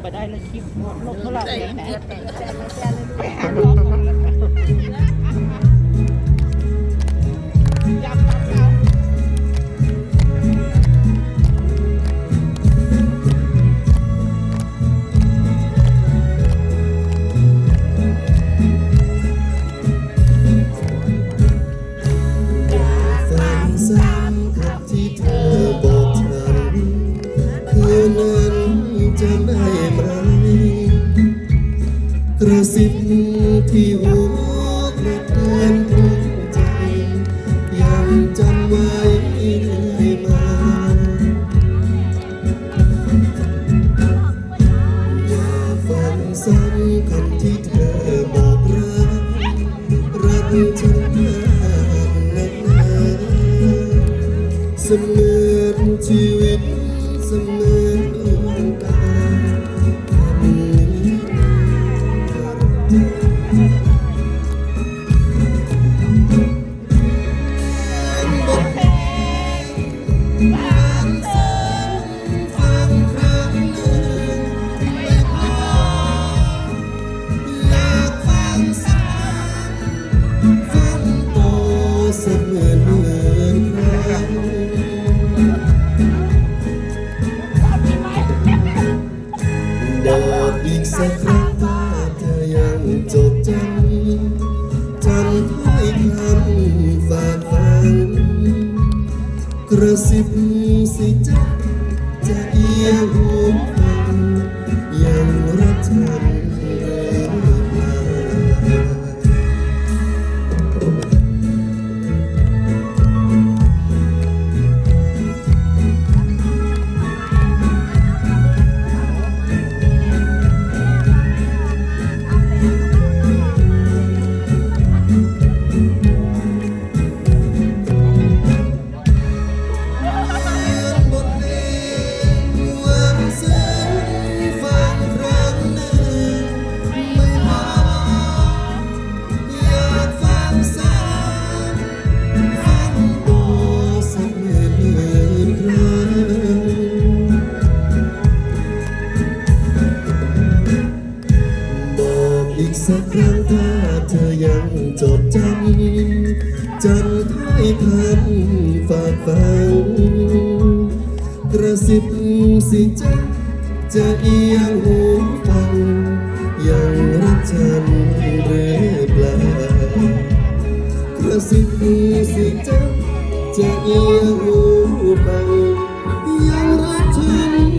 ไปได้ละคลิปลบเท่าไหร่เลยแม่ กระซิบที่หัวกระเทือนทุกใจยังจำไว้ได้ไหมอย่าฟังซ้ำคำที่เธอบอกรักรักฉันมากนักหนาเสมือนชีวิต ระสิบสิจ๊ะจะเอียงหู สักครั้งถ้าเธอยังจดจำจำถ้อยคำฝากฝังกระซิบสิจ๊ะจะเอียงหูฟัง ยังรักฉันหรือเปล่ากระซิบสิจ๊ะจะเอียงหูฟัง ยังรักฉัน